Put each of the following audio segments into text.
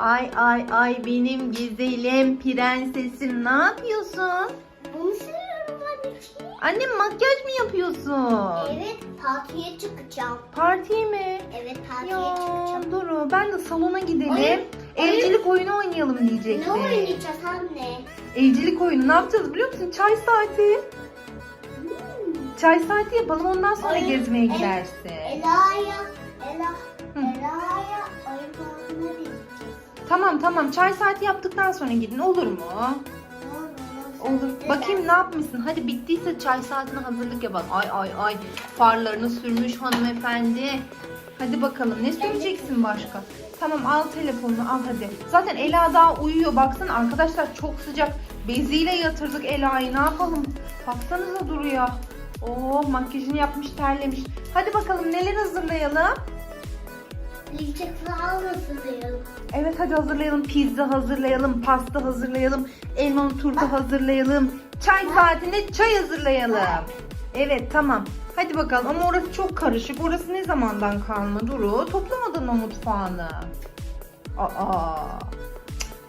Ay ay ay benim güzelim prensesim ne yapıyorsun? Bunu seviyorum anneciğim. Annem makyaj mı yapıyorsun? Evet partiye çıkacağım. Partiye mi? Evet partiye Ya çıkacağım. Duru ben de salona gidelim. Oyun- Evcilik oyunu oynayalım Ne diyecektim. oynayacağız anne? Evcilik oyunu ne yapacağız biliyor musun? Çay saati. Hmm. Çay saati yapalım ondan sonra Oyun- gezmeye El- gidersin. Ela'ya, Ela, Hı. Tamam tamam çay saati yaptıktan sonra gidin olur mu? Olur? Bakayım ne yapmışsın? Hadi bittiyse çay saatine hazırlık yapalım. Ay ay ay farlarını sürmüş hanımefendi. Hadi bakalım ne süreceksin başka? Tamam al telefonunu al hadi. Zaten Ela daha uyuyor. Baksana arkadaşlar çok sıcak. Beziyle yatırdık Ela'yı ne yapalım? Baksanıza duruyor. Oo makyajını yapmış terlemiş. Hadi bakalım neler hazırlayalım? Yiyecek falan hazırlayalım. Evet hadi hazırlayalım. Pizza hazırlayalım, pasta hazırlayalım, elmalı turta hazırlayalım. Çay saatinde çay hazırlayalım. Evet tamam. Hadi bakalım ama orası çok karışık. Orası ne zamandan kalma Duru? Toplamadın mı mutfağını? Aa.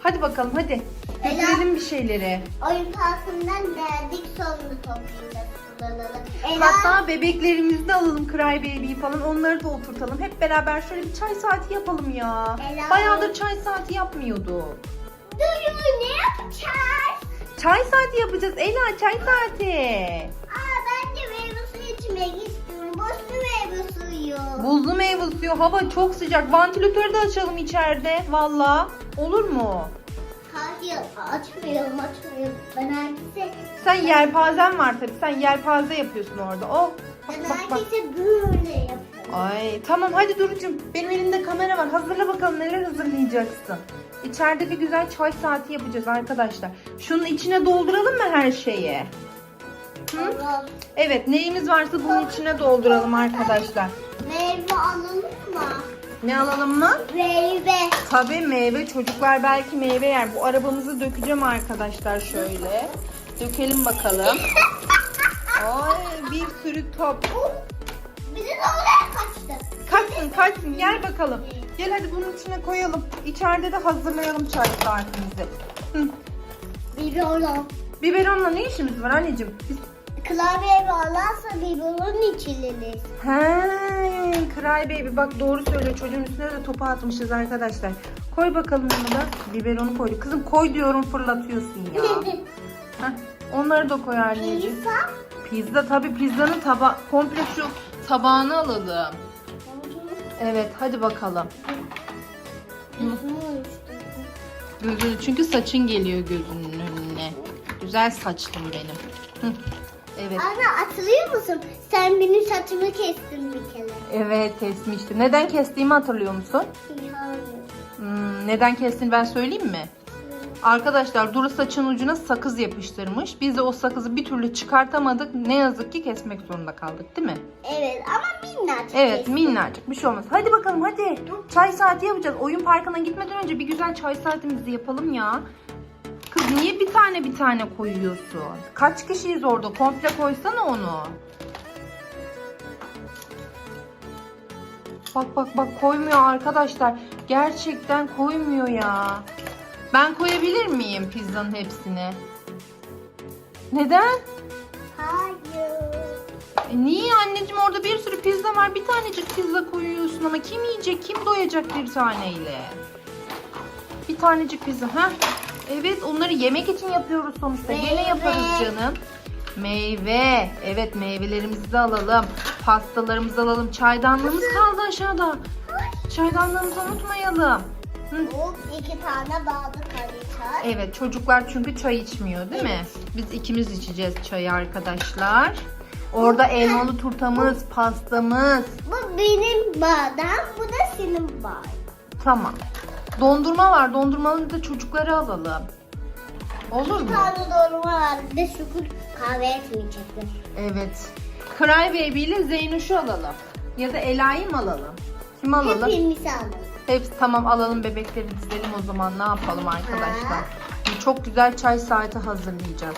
Hadi bakalım hadi. Götürelim bir şeyleri. Oyun parkından geldik sonra toplayacağız. Hatta bebeklerimizi de alalım Cry Baby'yi falan onları da oturtalım. Hep beraber şöyle bir çay saati yapalım ya. Ela. Bayağıdır çay saati yapmıyorduk. Duyuyor ne yapacağız? Çay saati yapacağız Ela çay saati. Aa ben de meyve suyu içmek istiyorum. Boşlu meyve suyu. Buzlu meyve suyu hava çok sıcak. Vantilatörü de açalım içeride valla. Olur mu? Açmayalım açmayalım. Ben herkese, Sen yelpazen var tabii. Sen yelpaze yapıyorsun orada. Oh. Bak ben bak bak. herkese böyle yaparım. Ay tamam hadi Duru'cum. Benim elimde kamera var. Hazırla bakalım neler hazırlayacaksın. İçeride bir güzel çay saati yapacağız arkadaşlar. Şunun içine dolduralım mı her şeyi? Hı? Tamam. Evet neyimiz varsa bunun içine dolduralım arkadaşlar. Meyve alalım mı? Ne alalım mı? Meyve. Tabii meyve çocuklar belki meyve yer. Bu arabamızı dökeceğim arkadaşlar şöyle. Dökelim bakalım. Ay bir sürü top. Bizim oraya kaçtı. Kaçsın kaçsın gel bakalım. Gel hadi bunun içine koyalım. İçeride de hazırlayalım çay saatimizi. Hı. Biberon. Biberonla ne işimiz var anneciğim? Biz... Klavye bağlarsa biberon içiliriz. He, Cry Baby bak doğru söylüyor. Çocuğun üstüne de topu atmışız arkadaşlar. Koy bakalım onu da. Biberonu koy. Kızım koy diyorum fırlatıyorsun ya. Heh, onları da koy anneciğim. Pizza. Pizza tabii pizzanın taba komple şu tabağını alalım. Evet hadi bakalım. Gözünü çünkü saçın geliyor gözünün önüne. Güzel saçlım benim. Hı. Evet. Anne hatırlıyor musun? Sen benim saçımı kestin bir kere. Evet kesmiştim. Neden kestiğimi hatırlıyor musun? Hayır. Hmm, neden kestiğini ben söyleyeyim mi? Arkadaşlar Duru saçın ucuna sakız yapıştırmış. Biz de o sakızı bir türlü çıkartamadık. Ne yazık ki kesmek zorunda kaldık değil mi? Evet ama minnacık Evet kestin. minnacık bir şey olmaz. Hadi bakalım hadi. Çay saati yapacağız. Oyun parkına gitmeden önce bir güzel çay saatimizi yapalım ya. Kız niye bir tane bir tane koyuyorsun? Kaç kişiyiz orada? Komple koysana onu. Bak bak bak koymuyor arkadaşlar. Gerçekten koymuyor ya. Ben koyabilir miyim pizzanın hepsini? Neden? Hayır. E niye anneciğim orada bir sürü pizza var. Bir tanecik pizza koyuyorsun ama kim yiyecek? Kim doyacak bir taneyle? Bir tanecik pizza. ha? Evet onları yemek için yapıyoruz sonuçta. Gene Meyve. yaparız canım. Meyve. Evet meyvelerimizi de alalım. Pastalarımızı alalım. Çaydanlığımız kaldı aşağıda. Çaydanlığımızı unutmayalım. Hı. İki tane bağlı kalacak. Evet çocuklar çünkü çay içmiyor değil mi? Biz ikimiz içeceğiz çayı arkadaşlar. Orada elmalı turtamız, pastamız. Bu benim bağdan, bu da senin bağın. Tamam. Dondurma var. Dondurmaları da çocuklara alalım. Olur Bir mu? tane doğruma var. Bir de şükür kahve etmeyecekler. Evet. Cry Baby ile Zeynuş'u alalım. Ya da Ela'yı mı alalım? Kim alalım? Hepimizi alalım. Hepsi tamam alalım bebekleri dizelim o zaman ne yapalım arkadaşlar. Şimdi Çok güzel çay saati hazırlayacağız.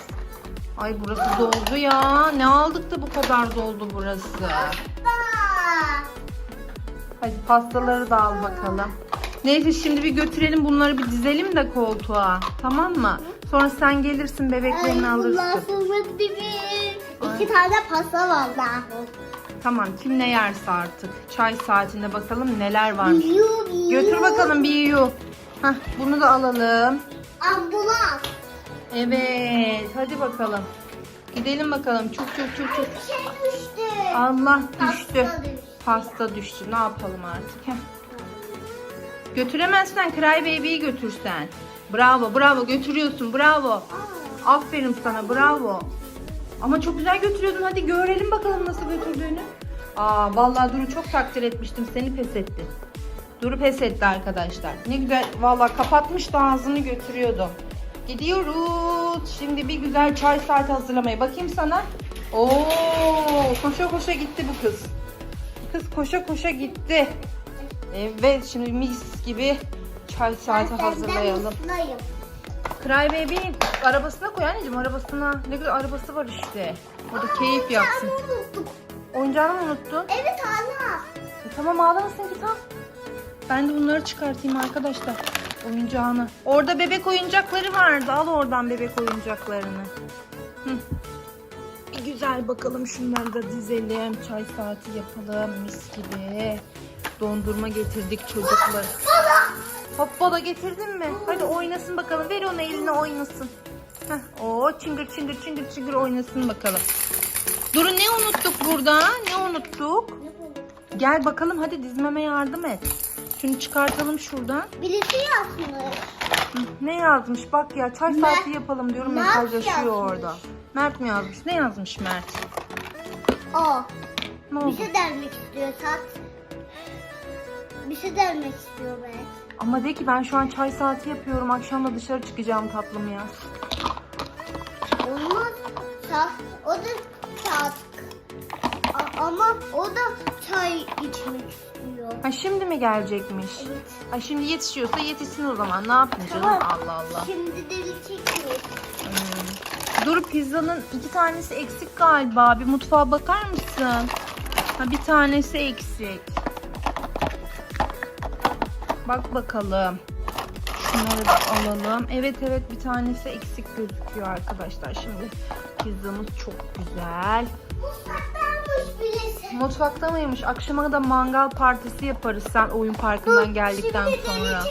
Ay burası doldu ya. Ne aldık da bu kadar doldu burası. Aa, Hadi pastaları da al bakalım. Neyse şimdi bir götürelim bunları bir dizelim de koltuğa. Tamam mı? Sonra sen gelirsin bebeklerini Ay, alırsın. sonra bir iki tane pasta var daha. Tamam kim ne yerse artık. Çay saatinde bakalım neler varmış. Biyu, biyu. Götür bakalım bir yiyor. Hah bunu da alalım. Ambulans. Evet hadi bakalım. Gidelim bakalım. Çok çok çok çok. Bir şey düştü. Allah düştü. Pasta düştü. Pasta düştü. Ne yapalım artık? Heh. Götüremezsen Cry Baby'yi götürsen. Bravo bravo götürüyorsun bravo. Aferin sana bravo. Ama çok güzel götürüyordun. Hadi görelim bakalım nasıl götürdüğünü. Aa vallahi Duru çok takdir etmiştim. Seni pes etti. Duru pes etti arkadaşlar. Ne güzel vallahi kapatmıştı ağzını götürüyordu. Gidiyoruz. Şimdi bir güzel çay saati hazırlamaya. Bakayım sana. Oo, koşa koşa gitti bu kız. Kız koşa koşa gitti. Evet şimdi mis gibi çay saati hazırlayalım. mutluyum. Cry Baby arabasına koy anneciğim arabasına. Ne güzel arabası var işte. Orada keyif yapsın. Unuttum. Oyuncağını mı unuttun? Evet hala. E, tamam ağlamasın git al. Ben de bunları çıkartayım arkadaşlar. Oyuncağını. Orada bebek oyuncakları vardı. Al oradan bebek oyuncaklarını. Hı. Bir güzel bakalım şunları da dizelim. Çay saati yapalım mis gibi. Dondurma getirdik çocuklar. Hoppala getirdin mi? Hadi oynasın bakalım. Ver onu eline oynasın. Heh. Oo çıngır çıngır çıngır çıngır oynasın bakalım. Durun ne unuttuk burada? Ne unuttuk? Gel bakalım hadi dizmeme yardım et. Şunu çıkartalım şuradan. Birisi yazmış. Hı, Ne yazmış bak ya çay saati yapalım diyorum Mert mesajlaşıyor yazmış. orada. Mert mi yazmış? Ne yazmış Mert? O. Ne oldu? şey dermek istiyor Tat. Bir şey dermek istiyor belki. Ama de ki ben şu an çay saati yapıyorum. Akşam da dışarı çıkacağım tatlım ya. Olmaz. Sa o da saat. A- ama o da çay içmek istiyor. Ha şimdi mi gelecekmiş? Evet. Ha şimdi yetişiyorsa yetişsin o zaman. Ne yapayım canım? Tamam. Allah Allah. Şimdi deli çekmiyor. Hmm. Dur pizzanın iki tanesi eksik galiba. Bir mutfağa bakar mısın? Ha bir tanesi eksik. Bak bakalım. Şunları da alalım. Evet evet bir tanesi eksik gözüküyor arkadaşlar. Şimdi pizzamız çok güzel. Mutfaktanmış birisi. Mutfakta mıymış? Akşama da mangal partisi yaparız sen oyun parkından geldikten Şimdi sonra.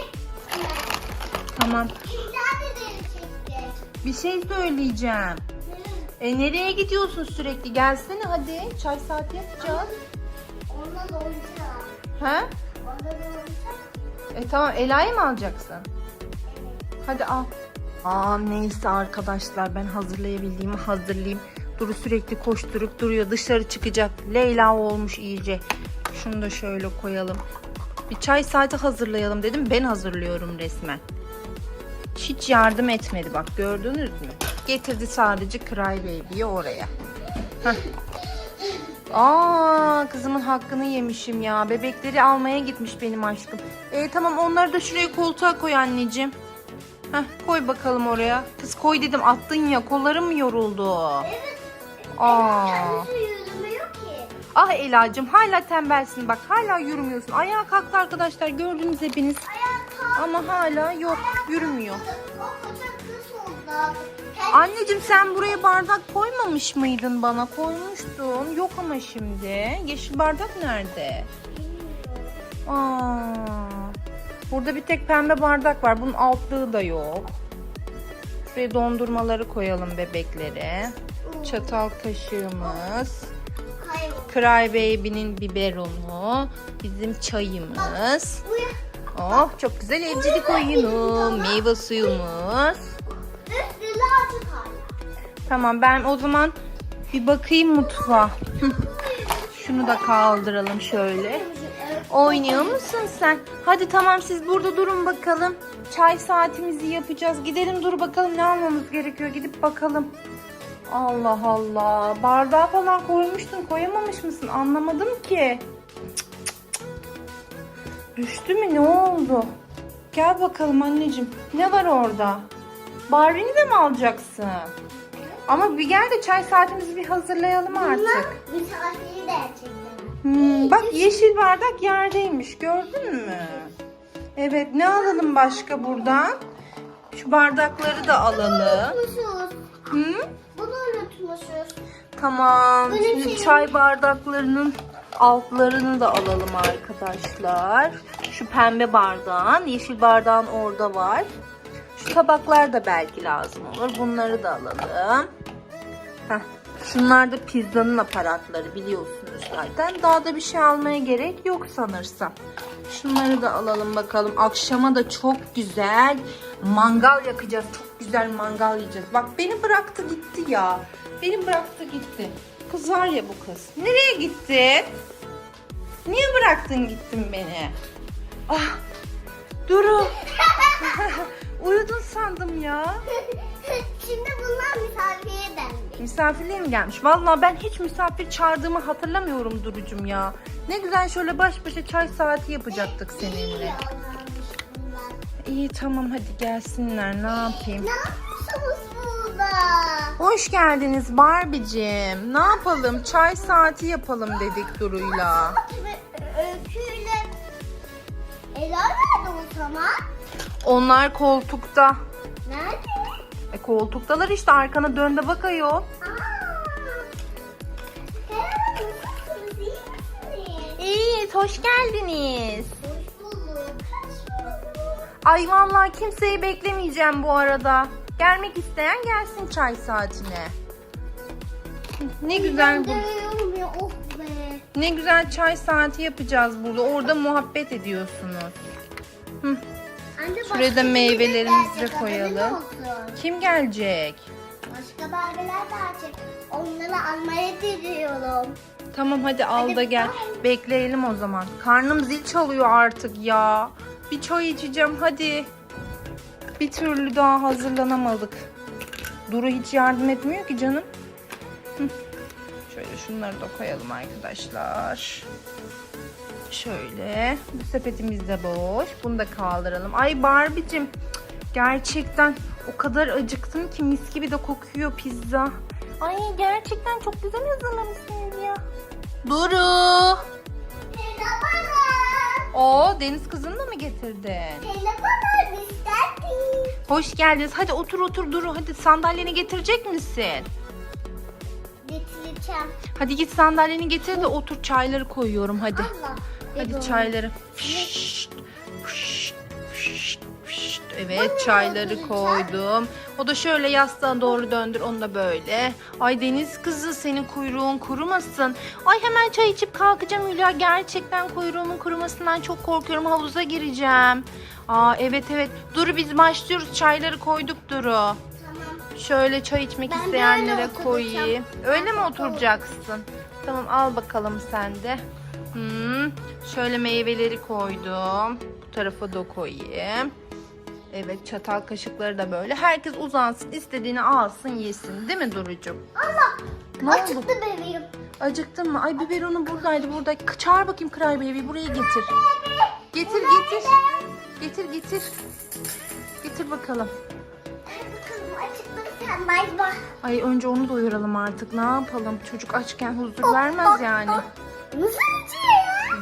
Tamam. Bir şey söyleyeceğim. E nereye gidiyorsun sürekli? Gelsene hadi. Çay saati yapacağız. Onunla da oynayacağım. He? Onunla da oynayacağım. E tamam Ela'yı mı alacaksın? Hadi al. Aa neyse arkadaşlar ben hazırlayabildiğimi hazırlayayım. Duru sürekli koşturup duruyor. Dışarı çıkacak. Leyla olmuş iyice. Şunu da şöyle koyalım. Bir çay saati hazırlayalım dedim. Ben hazırlıyorum resmen. Hiç yardım etmedi bak gördünüz mü? Getirdi sadece Cry Baby'yi oraya. Heh. Aa kızımın hakkını yemişim ya. Bebekleri almaya gitmiş benim aşkım. E tamam onları da şuraya koltuğa koy anneciğim. Heh, koy bakalım oraya. Kız koy dedim attın ya kollarım mı yoruldu? Evet. Aa. Ah Ela'cığım hala tembelsin bak hala yürümüyorsun. Ayağa kalktı arkadaşlar gördünüz hepiniz. Ama hala yok yürümüyor. O koca kız oldu. Anneciğim sen buraya bardak koymamış mıydın bana? Koymuştun. Yok ama şimdi. Yeşil bardak nerede? Aa, burada bir tek pembe bardak var. Bunun altlığı da yok. Şuraya dondurmaları koyalım bebeklere. Çatal kaşığımız. Cry Baby'nin biberonu. Bizim çayımız. Oh çok güzel evcilik oyunu. Meyve suyumuz. Tamam ben o zaman bir bakayım mutfağa. Şunu da kaldıralım şöyle. Oynuyor musun sen? Hadi tamam siz burada durun bakalım. Çay saatimizi yapacağız. Gidelim dur bakalım ne almamız gerekiyor. Gidip bakalım. Allah Allah. Bardağı falan koymuştun. Koyamamış mısın? Anlamadım ki. Düştü mü? Ne oldu? Gel bakalım anneciğim. Ne var orada? Barbie'ni de mi alacaksın? Ama bir gel de çay saatimizi bir hazırlayalım artık. Misafiri de. Hmm, bak yeşil bardak yerdeymiş gördün mü? Evet ne alalım başka buradan? Şu bardakları da alalım. Unutmuşuz. Hı? Bunu unutmuşuz. Tamam. Şimdi şey- çay bardaklarının altlarını da alalım arkadaşlar. Şu pembe bardağın, yeşil bardağın orada var. Tabaklar da belki lazım olur. Bunları da alalım. Heh. Şunlar da pizzanın aparatları biliyorsunuz zaten. Daha da bir şey almaya gerek yok sanırsam. Şunları da alalım bakalım. Akşama da çok güzel mangal yakacağız. Çok güzel mangal yiyeceğiz. Bak beni bıraktı gitti ya. Beni bıraktı gitti. Kız var ya bu kız. Nereye gitti? Niye bıraktın gittin beni? Ah, Duru. Uyudun sandım ya. Şimdi bunlar misafire dendi. Misafirliğe mi gelmiş? Vallahi ben hiç misafir çağırdığımı hatırlamıyorum Duru'cum ya. Ne güzel şöyle baş başa çay saati yapacaktık seninle. İyi tamam hadi gelsinler ne yapayım. Ne yapıyorsunuz burada? Hoş geldiniz Barbie'cim. Ne yapalım? Çay saati yapalım dedik Duru'yla. Öyküyle Ela nerede o zaman? Onlar koltukta. Nerede? E koltuktalar işte arkana dön de bak ayol. İyi hoş geldiniz. Ay vallahi kimseyi beklemeyeceğim bu arada. Gelmek isteyen gelsin çay saatine. Ne güzel bu. Oh. Ne güzel çay saati yapacağız burada. Orada muhabbet ediyorsunuz. Hı. Anne, Şuraya da başka meyvelerimizi gelecek, koyalım. olsun. Kim gelecek? Başka barbeler gelecek. Onları almaya gidiyorum. Tamam hadi al da gel. Bekleyelim o zaman. Karnım zil çalıyor artık ya. Bir çay içeceğim hadi. Bir türlü daha hazırlanamadık. Duru hiç yardım etmiyor ki canım. Hı. Şöyle şunları da koyalım arkadaşlar. Şöyle. Bu sepetimiz de boş. Bunu da kaldıralım. Ay Barbie'cim. Gerçekten o kadar acıktım ki mis gibi de kokuyor pizza. Ay gerçekten çok güzel hazırlamışsınız ya. Duru. O deniz kızını da mı getirdin? Merhaba isterdim. Hoş geldiniz. Hadi otur otur Duru. Hadi sandalyeni getirecek misin? Getireceğim. Hadi git sandalyeni getir de otur çayları koyuyorum hadi. Allah. Hadi çayları. Fişt, fişt, fişt, fişt. Evet çayları koydum. O da şöyle yastığına doğru döndür onu da böyle. Ay deniz kızı senin kuyruğun kurumasın. Ay hemen çay içip kalkacağım Hülya. Gerçekten kuyruğumun kurumasından çok korkuyorum. Havuza gireceğim. Aa evet evet. Duru biz başlıyoruz. Çayları koyduk Duru. Şöyle çay içmek Ben isteyenlere koyayım. Öyle mi oturacaksın? Tamam al bakalım sen de. Hmm, şöyle meyveleri koydum. Bu tarafa da koyayım. Evet çatal kaşıkları da böyle. Herkes uzansın istediğini alsın yesin. Değil mi Duru'cum? Allah. Ne oldu? Acıktı bebeğim. Acıktın mı? Ay biberonu buradaydı burada. Çağır bakayım Cry Baby buraya getir. Getir getir. Getir getir. Getir bakalım. Ay önce onu doyuralım artık. Ne yapalım? Çocuk açken huzur vermez yani. Nasıl?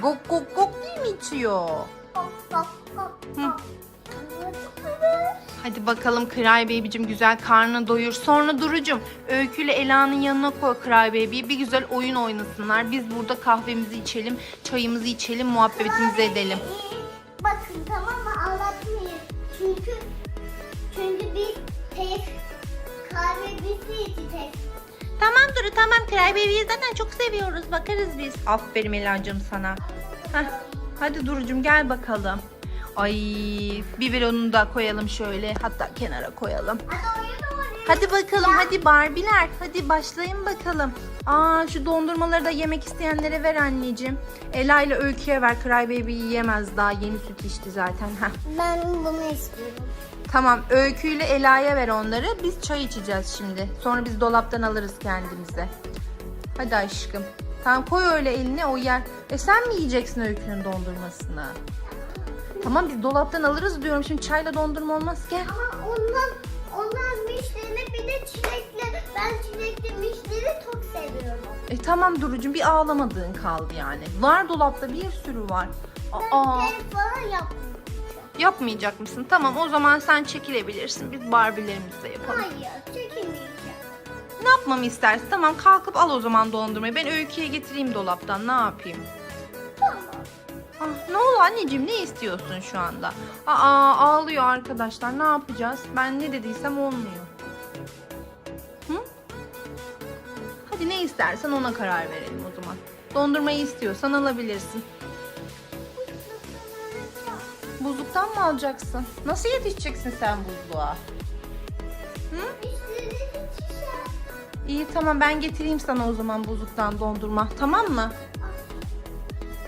Gok gok gok değil mi içiyor? Hı. Hadi bakalım Cry Baby'cim güzel karnını doyur. Sonra Duru'cum Öykü ile Ela'nın yanına koy Cry Baby'yi. Bir güzel oyun oynasınlar. Biz burada kahvemizi içelim, çayımızı içelim, muhabbetimizi edelim. Bakın tamam mı anlatmayın. Çünkü çünkü biz tek kahve bizi içeceğiz. Tamam Duru tamam Cry Baby'yi zaten çok seviyoruz. Bakarız biz. Aferin Ela'cığım sana. Heh, hadi Duru'cum gel bakalım. Ay biberonu da koyalım şöyle. Hatta kenara koyalım. Hadi bakalım hadi Barbiler. Hadi başlayın bakalım. Aa şu dondurmaları da yemek isteyenlere ver anneciğim. Ela ile Öykü'ye ver. Cry Baby yiyemez daha yeni süt içti zaten. Heh. Ben bunu istiyorum. Tamam Öykü ile Ela'ya ver onları. Biz çay içeceğiz şimdi. Sonra biz dolaptan alırız kendimize. Hadi aşkım. Tamam koy öyle eline o yer. E sen mi yiyeceksin Öykü'nün dondurmasını? Tamam biz dolaptan alırız diyorum. Şimdi çayla dondurma olmaz gel. Ama ondan ondan mişleri bir de çilekli. Ben çilekli mişleri çok seviyorum. E tamam Duru'cum bir ağlamadığın kaldı yani. Var dolapta bir sürü var. Aa, Ben falan yapmayacağım. Yapmayacak mısın? Tamam o zaman sen çekilebilirsin. Biz Barbie'lerimizi de yapalım. Hayır çekemeyeceğim. Ne yapmamı istersin? Tamam kalkıp al o zaman dondurmayı. Ben öyküye getireyim dolaptan. Ne yapayım? Tamam. Ah, ne oldu anneciğim? Ne istiyorsun şu anda? Aa ağlıyor arkadaşlar. Ne yapacağız? Ben ne dediysem olmuyor. Hı? Hadi ne istersen ona karar verelim o zaman. Dondurmayı istiyorsan alabilirsin. Buzluktan mı alacaksın? Nasıl yetişeceksin sen buzluğa? Çiçek. İyi tamam ben getireyim sana o zaman buzluktan dondurma. Tamam mı?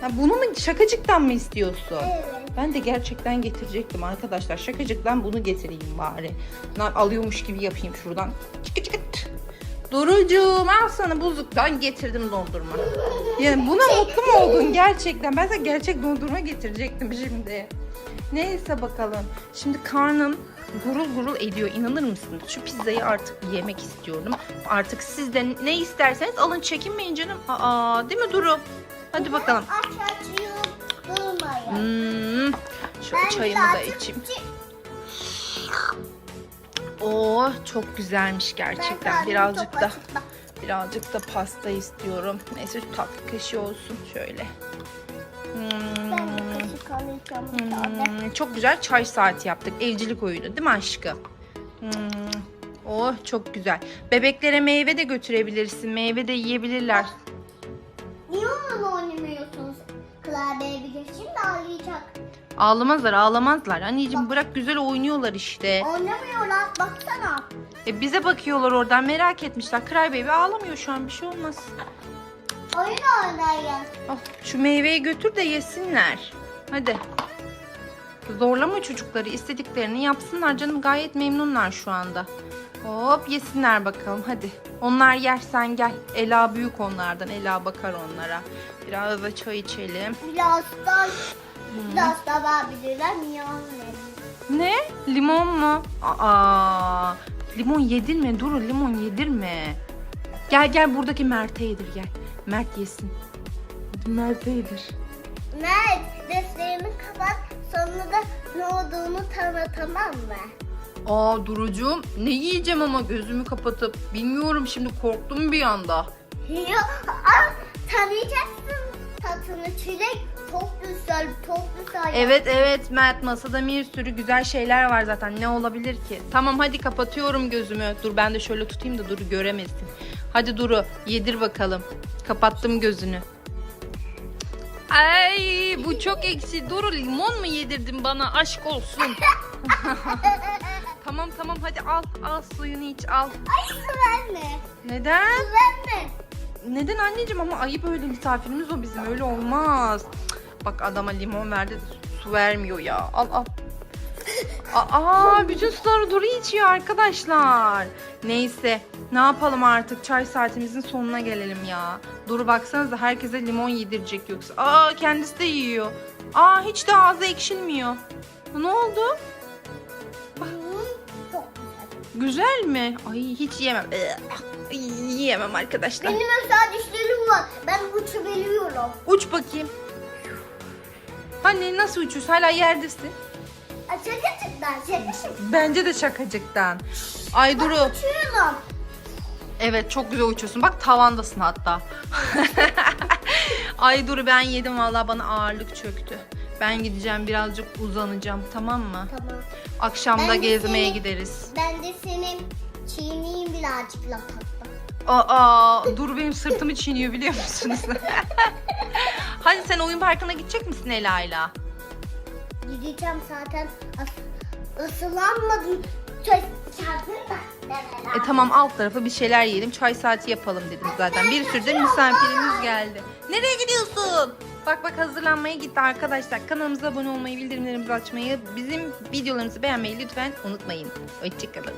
Ya bunu mu şakacıktan mı istiyorsun? Evet. Ben de gerçekten getirecektim arkadaşlar. Şakacıktan bunu getireyim bari. Alıyormuş gibi yapayım şuradan. Çıkı çıkı. Durucuğum al sana buzluktan getirdim dondurma. Yani buna mutlu mu oldun gerçekten? Ben sana gerçek dondurma getirecektim şimdi. Neyse bakalım. Şimdi karnım gurul gurul ediyor. İnanır mısınız? Şu pizzayı artık yemek istiyorum. Artık siz de ne isterseniz alın çekinmeyin canım. Aa, değil mi Duru? Hadi bakalım. Aç açıyorum. Durmayın. Hmm, şu çayımı da içeyim. Oo çok güzelmiş gerçekten. Birazcık da birazcık da pasta istiyorum. Neyse şu tatlı kaşığı olsun şöyle. Hmm, Hmm, çok güzel çay saati yaptık. Evcilik oyunu değil mi aşkım? Hmm, oh çok güzel. Bebeklere meyve de götürebilirsin. Meyve de yiyebilirler. Niye onunla oynamıyorsunuz? Klavye bir şimdi ağlayacak. Ağlamazlar ağlamazlar. Anneciğim bırak güzel oynuyorlar işte. Oynamıyorlar baksana. E bize bakıyorlar oradan merak etmişler. Cry Baby ağlamıyor şu an bir şey olmaz. Oyun oynayın. Al, şu meyveyi götür de yesinler. Hadi. Zorlama çocukları istediklerini yapsınlar canım gayet memnunlar şu anda. Hop yesinler bakalım hadi. Onlar yer sen gel. Ela büyük onlardan. Ela bakar onlara. Biraz da çay içelim. Biraz da biraz da olmuyor? Ne? Limon mu? Aa, limon yedirme. Dur limon yedirme. Gel gel buradaki Mert'e yedir gel. Mert yesin. Mert'e yedir. Mert defterini kapat. Sonra da ne olduğunu tanı tamam mı? Aa Durucuğum ne yiyeceğim ama gözümü kapatıp bilmiyorum şimdi korktum bir anda. Aa, tanıyacaksın tatını çilek. Çok güzel, çok güzel. Evet evet Mert masada bir sürü güzel şeyler var zaten ne olabilir ki? Tamam hadi kapatıyorum gözümü. Dur ben de şöyle tutayım da Duru göremesin. Hadi Duru yedir bakalım. Kapattım gözünü. Ay bu çok ekşi. Duru limon mu yedirdin bana aşk olsun. tamam tamam hadi al al suyunu iç al. Ay su verme. Neden? Su verme. Neden anneciğim ama ayıp öyle misafirimiz o bizim öyle olmaz. Bak adama limon verdi su vermiyor ya. Al al. Aa bütün suları Duru içiyor arkadaşlar. Neyse ne yapalım artık çay saatimizin sonuna gelelim ya. Duru baksanıza herkese limon yedirecek yoksa. Aa kendisi de yiyor. Aa hiç de ağzı ekşilmiyor. Ne oldu? Güzel. Mi? Ay hiç yemem. Ay, yiyemem arkadaşlar. Benim özel dişlerim var. Ben uçabiliyorum. Uç bakayım. Hani nasıl uçuyorsun? Hala yerdesin. Aa, Şakacıklar, şakacık. Bence de şakacıktan. Ay Duru. Uçuyorum. Evet çok güzel uçuyorsun. Bak tavandasın hatta. Ay Duru ben yedim vallahi bana ağırlık çöktü. Ben gideceğim birazcık uzanacağım tamam mı? Tamam. Akşam da Ben gezmeye seni- gideriz. Ben de senin çiğneyim birazcık laf atma. Aa, Duru benim sırtımı çiğniyor biliyor musunuz? Hadi sen oyun parkına gidecek misin Ela'yla? Gideceğim zaten. As ısılanmadım. Çarptın da. E tamam alt tarafa bir şeyler yiyelim. Çay saati yapalım dedim zaten. Bir sürü de misafirimiz geldi. Nereye gidiyorsun? Bak bak hazırlanmaya gitti arkadaşlar. Kanalımıza abone olmayı, bildirimlerimizi açmayı, bizim videolarımızı beğenmeyi lütfen unutmayın. Hoşçakalın.